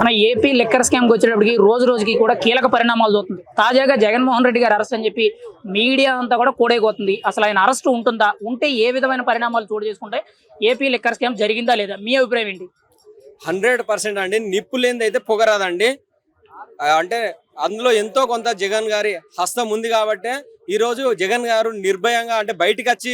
మన AP liquor స్కామ్కి వచ్చేటప్పటికి రోజు రోజుకి కూడా కీలక పరిణామాలు చూస్తుంది తాజాగా జగన్మోహన్ రెడ్డి గారు అరెస్ట్ అని చెప్పి మీడియా అంతా కూడా కూడైపోతుంది. అసలు ఆయన అరెస్ట్ ఉంటుందా? ఉంటే ఏ విధమైన పరిణామాలు చోటు చేసుకుంటే ఏపీ లెక్కర్ స్కామ్ జరిగిందా లేదా? మీ అభిప్రాయం ఏంటి? హండ్రెడ్ పర్సెంట్ అండి. నిప్పు లేనిదైతే పొగరాదండి. అంటే అందులో ఎంతో కొంత జగన్ గారి హస్తం ఉంది కాబట్టే ఈ రోజు జగన్ గారు నిర్భయంగా అంటే బయటికి వచ్చి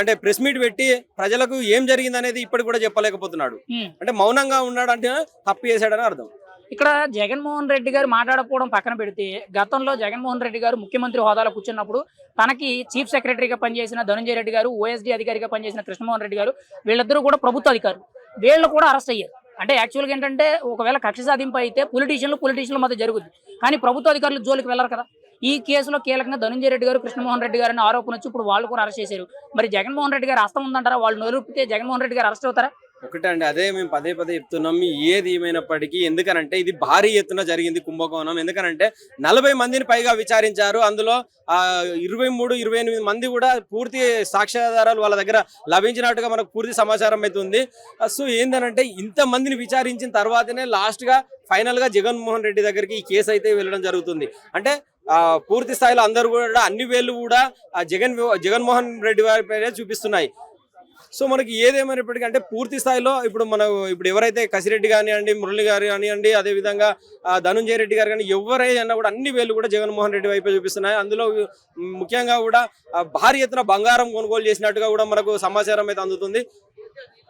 అంటే ప్రెస్ మీట్ పెట్టి ప్రజలకు ఏం జరిగింది అనేది ఇప్పటికి కూడా చెప్పలేకపోతున్నాడు. అంటే మౌనంగా ఉన్నాడు అంటే తప్పు చేశాడని అర్థం. ఇక్కడ జగన్మోహన్ రెడ్డి గారు మాట్లాడకపోవడం పక్కన పెడితే గతంలో జగన్మోహన్ రెడ్డి గారు ముఖ్యమంత్రి హోదాలో కూర్చున్నప్పుడు తనకి చీఫ్ సెక్రటరీగా పనిచేసిన ధనంజయ రెడ్డి గారు ఓఎస్డీ అధికారిగా పనిచేసిన కృష్ణమోహన్ రెడ్డి గారు వీళ్ళిద్దరూ కూడా ప్రభుత్వ అధికారులు. వీళ్ళు కూడా అరెస్ట్ అయ్యారు. అంటే యాక్చువల్గా ఏంటంటే ఒకవేళ కక్ష సాధింపు అయితే పొలిటీషియన్లు పొలిటీషియన్ల మధ్య జరుగుద్ది. కానీ ప్రభుత్వ అధికారులు జోలికి వెళ్ళరు కదా. ఈ కేసులో కీలకంగా ధనంజయ రెడ్డి గారు కృష్ణమోహన్ రెడ్డి గారిని ఆరోపణ వచ్చి ఇప్పుడు వాళ్ళు కూడా అరెస్ట్ చేశారు. మరి జగన్మోహన్ రెడ్డి గారు అస్తం ఉందంటారా? వాళ్ళు నొరిపితే జగన్మోహన్ రెడ్డి గారు అరెస్ట్ అవుతారా? ఒకటే అండి అదే మేము పదే పదే చెప్తున్నాం. ఏది ఏమైనప్పటికీ ఎందుకనంటే ఇది భారీ ఎత్తున జరిగింది కుంభకోణం. ఎందుకనంటే నలభై మందిని పైగా విచారించారు. అందులో ఆ ఇరవై మూడు ఇరవై ఎనిమిది మంది కూడా పూర్తి సాక్ష్యాధారాలు వాళ్ళ దగ్గర లభించినట్టుగా మనకు పూర్తి సమాచారం అయితే ఉంది. సో ఏందనంటే ఇంత మందిని విచారించిన తర్వాతనే లాస్ట్గా ఫైనల్గా జగన్మోహన్ రెడ్డి దగ్గరికి ఈ కేసు అయితే వెళ్ళడం జరుగుతుంది. అంటే పూర్తి స్థాయిలో అందరూ కూడా అన్ని వేళ్ళు కూడా జగన్ జగన్మోహన్ రెడ్డి వారిపైనే చూపిస్తున్నాయి. సో మనకి ఏదేమైనప్పటికీ అంటే పూర్తి స్థాయిలో ఇప్పుడు మన ఇప్పుడు ఎవరైతే కసిరెడ్డి కానివ్వండి మురళి గారు కానివ్వండి అదే విధంగా ధనుంజయ రెడ్డి గారు కానీ ఎవరైనా కూడా అన్ని వేలు కూడా జగన్మోహన్ రెడ్డి వైపే చూపిస్తున్నాయి. అందులో ముఖ్యంగా కూడా భారీ ఎత్తున బంగారం కొనుగోలు చేసినట్టుగా కూడా మనకు సమాచారం అయితే అందుతుంది.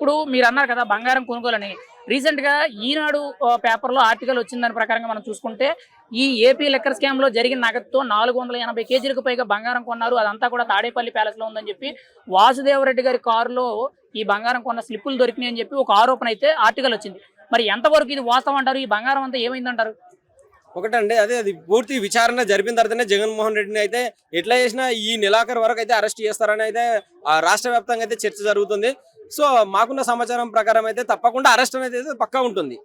ఇప్పుడు మీరు అన్నారు కదా బంగారం కొనుగోలని. రీసెంట్గా ఈనాడు పేపర్లో ఆర్టికల్ వచ్చిన దాని ప్రకారంగా మనం చూసుకుంటే ఈ ఏపీ లెక్కర్ స్కామ్లో జరిగిన నగదుతో నాలుగు వందల ఎనభై కేజీలకు పైగా బంగారం కొన్నారు. అదంతా కూడా తాడేపల్లి ప్యాలెస్లో ఉందని చెప్పి వాసుదేవరెడ్డి గారి కారులో ఈ బంగారం కొన్న స్లిప్పులు దొరికినాయి అని చెప్పి ఒక ఆరోపణ అయితే ఆర్టికల్ వచ్చింది. మరి ఎంతవరకు ఇది వాస్తవం అంటారు? ఈ బంగారం అంతా ఏమైందంటారు? ఒకటండి అదే అది పూర్తి విచారణ జరిపిన తర్వాతనే జగన్మోహన్ రెడ్డిని అయితే ఎట్లా చేసినా ఈ నెలాఖరు వరకు అయితే అరెస్ట్ చేస్తారని అయితే ఆ, రాష్ట్ర వ్యాప్తంగా అయితే చర్చ జరుగుతుంది. సో మాకున్న సమాచారం ప్రకారం అయితే తప్పకుండా అరెస్ట్ అనేది అయితే పక్కా ఉంటుంది.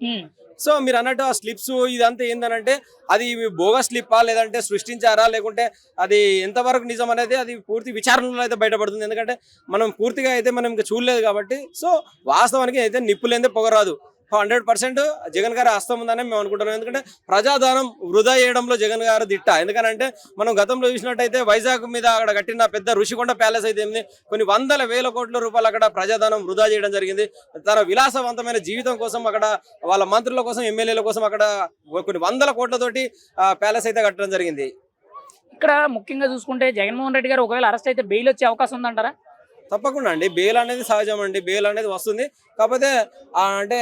సో మీరు అన్నట్టు ఆ స్లిప్స్ ఇదంతా ఏందనంటే అది బోగస్ స్లిప్పా లేదంటే సృష్టించారా? లేకుంటే అది ఎంతవరకు నిజం అనేది అది పూర్తి విచారణలో అయితే బయటపడుతుంది. ఎందుకంటే మనం పూర్తిగా అయితే మనం ఇంకా చూడలేదు కాబట్టి సో వాస్తవానికి అయితే నిప్పులేందే పొగరాదు. హండ్రెడ్ పర్సెంట్ జగన్ గారి హస్తం ఉందని మేము అనుకుంటున్నాం. ఎందుకంటే ప్రజాదానం వృధా చేయడంలో జగన్ గారు దిట్ట. ఎందుకనంటే మనం గతంలో చూసినట్టయితే వైజాగ్ మీద అక్కడ కట్టిన పెద్ద ఋషికొండ ప్యాలెస్ అయితే ఏంది? కొన్ని వందల వేల కోట్ల రూపాయలు అక్కడ ప్రజాదానం వృధా చేయడం జరిగింది. తన విలాసవంతమైన జీవితం కోసం అక్కడ వాళ్ళ మంత్రుల కోసం ఎమ్మెల్యేల కోసం అక్కడ కొన్ని వందల కోట్లతోటి ప్యాలెస్ అయితే కట్టడం జరిగింది. ఇక్కడ ముఖ్యంగా చూసుకుంటే జగన్మోహన్ రెడ్డి గారు ఒకవేళ అరెస్ట్ అయితే బెయిల్ వచ్చే అవకాశం ఉందంటారా? తప్పకుండా అండి. బెయిల్ అనేది సహజం అండి బెయిల్ అనేది వస్తుంది. కాకపోతే అంటే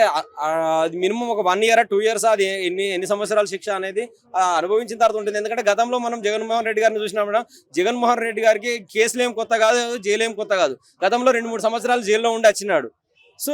మినిమం ఒక వన్ ఇయర్ టూ ఇయర్స్ అది ఎన్ని ఎన్ని సంవత్సరాల శిక్ష అనేది ఆ, అనుభవించిన తర్వాత ఉంటుంది. ఎందుకంటే గతంలో మనం జగన్మోహన్ రెడ్డి గారిని చూసినప్పుడు జగన్మోహన్ రెడ్డి గారికి కేసులు ఏం కొత్త కాదు జైలు ఏం కొత్త కాదు. గతంలో రెండు మూడు సంవత్సరాలు జైల్లో ఉండి వచ్చినాడు. సో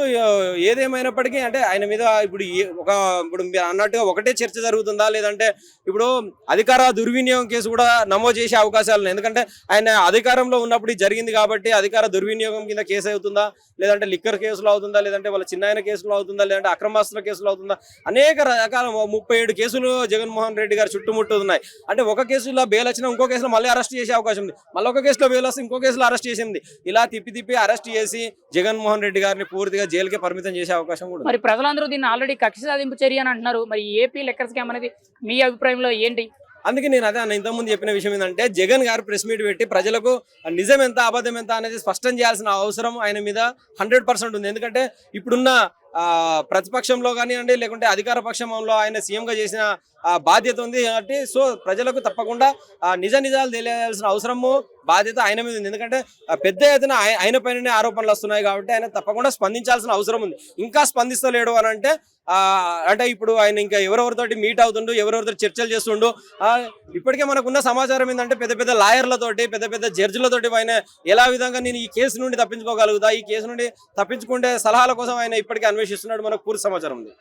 ఏదేమైనప్పటికీ అంటే ఆయన మీద ఇప్పుడు ఒక ఇప్పుడు మీరు అన్నట్టుగా ఒకటే చర్చ జరుగుతుందా? లేదంటే ఇప్పుడు అధికార దుర్వినియోగం కేసు కూడా నమోదు చేసే అవకాశాలు ఉన్నాయి. ఎందుకంటే ఆయన అధికారంలో ఉన్నప్పుడు జరిగింది కాబట్టి అధికార దుర్వినియోగం కింద కేసు అవుతుందా? లేదంటే లిక్కర్ కేసులు అవుతుందా? లేదంటే వాళ్ళ చిన్నాయన కేసులు అవుతుందా? లేదంటే అక్రమాస్తుల కేసులు అవుతుందా? అనేక రకాల ముప్పై ఏడు కేసులు జగన్మోహన్ రెడ్డి గారు చుట్టుముట్టుతున్నాయి. అంటే ఒక కేసులో బెయిల్ వచ్చినా ఇంకో కేసులో మళ్ళీ అరెస్ట్ చేసే అవకాశం ఉంది. మళ్ళీ ఒక కేసులో బెయిల్ వస్తే ఇంకో కేసులో అరెస్ట్ చేసింది. ఇలా తిప్పి తిప్పి అరెస్ట్ చేసి జగన్మోహన్ రెడ్డి గారిని పూర్తిగా జైలుకే పరిమితం చేసే అవకాశం కూడా. మరి ప్రజలందరూ దీన్ని ఆల్రెడీ కక్ష సాధింపు చర్య అని అంటున్నారు. మరి ఏపీ లెక్కర్ స్కామ్ అనేది మీ అభిప్రాయంలో ఏంటి? అందుకే నేను అదే ఇంతకుముందు చెప్పిన విషయం ఏంటంటే జగన్ గారు ప్రెస్ మీట్ పెట్టి ప్రజలకు నిజం ఎంత అబద్ధం ఎంత అనేది స్పష్టం చేయాల్సిన అవసరం ఆయన మీద హండ్రెడ్ పర్సెంట్ ఉంది. ఎందుకంటే ఇప్పుడున్న ప్రతిపక్షంలో కానివ్వండి లేకుంటే అధికార పక్షంలో ఆయన సీఎంగా చేసిన బాధ్యత ఉంది కాబట్టి సో ప్రజలకు తప్పకుండా నిజ నిజాలు తెలియాల్సిన అవసరము బాధ్యత ఆయన మీద ఉంది. ఎందుకంటే పెద్ద ఎత్తున ఆయ- ఆయన పైననే ఆరోపణలు వస్తున్నాయి కాబట్టి ఆయన తప్పకుండా స్పందించాల్సిన అవసరం ఉంది. ఇంకా స్పందిస్తలేడు అని అంటే ఆ, అంటే ఇప్పుడు ఆయన ఇంకా ఎవరెవరితోటి మీట్ అవుతుండు ఎవరెవరితో చర్చలు చేస్తుండు ఆ, ఇప్పటికే మనకున్న సమాచారం ఏంటంటే పెద్ద పెద్ద లాయర్లతోటి పెద్ద పెద్ద జడ్జిలతోటి ఆయన ఎలా విధంగా నేను ఈ కేసు నుండి తప్పించుకోగలుగుతా ఈ కేసు నుండి తప్పించుకుంటే సలహాల కోసం ఆయన ఇప్పటికే ప్రవేశిస్తున్నాడు మనకు పూర్తి సమాచారం ఉంది.